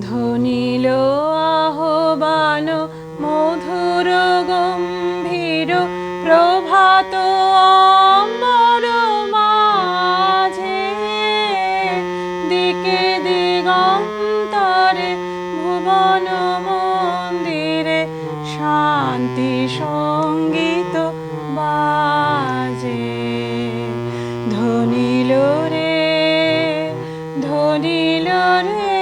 ধ্বনিল আহ্বান, মধুর গম্ভীর, প্রভাত অম্বর মাঝে। দিকে দিগন্তরে ভুবন মন্দিরে শান্তি সংগীত বাজে। ধ্বনিল রে ধ্বনিল রে।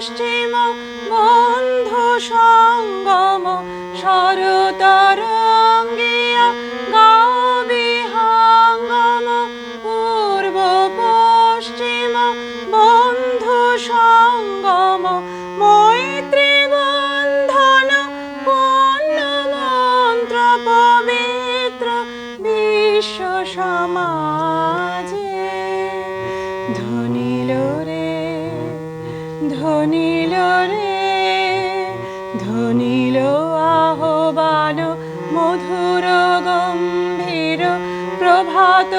পশ্চিম বন্ধু সঙ্গম শরতরঙ্গিয়া গাও বিহাঙ্গম পূর্ব পশ্চিম বন্ধু সঙ্গম মৈত্রী বন্ধন পূর্ণ মন্ত্র পবিত্র বিশ্ব সমাজে। ধনিল রে ধনিল আহ্বান মধুর গম্ভীর প্রভাত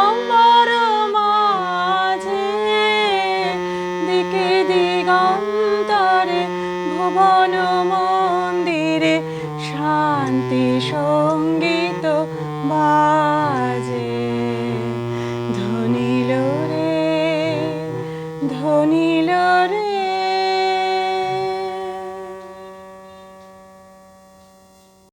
অম্বর মাঝে। দিকে মন্দিরে শান্তি সংগীত বাজে ধনিল রে ধনিল রে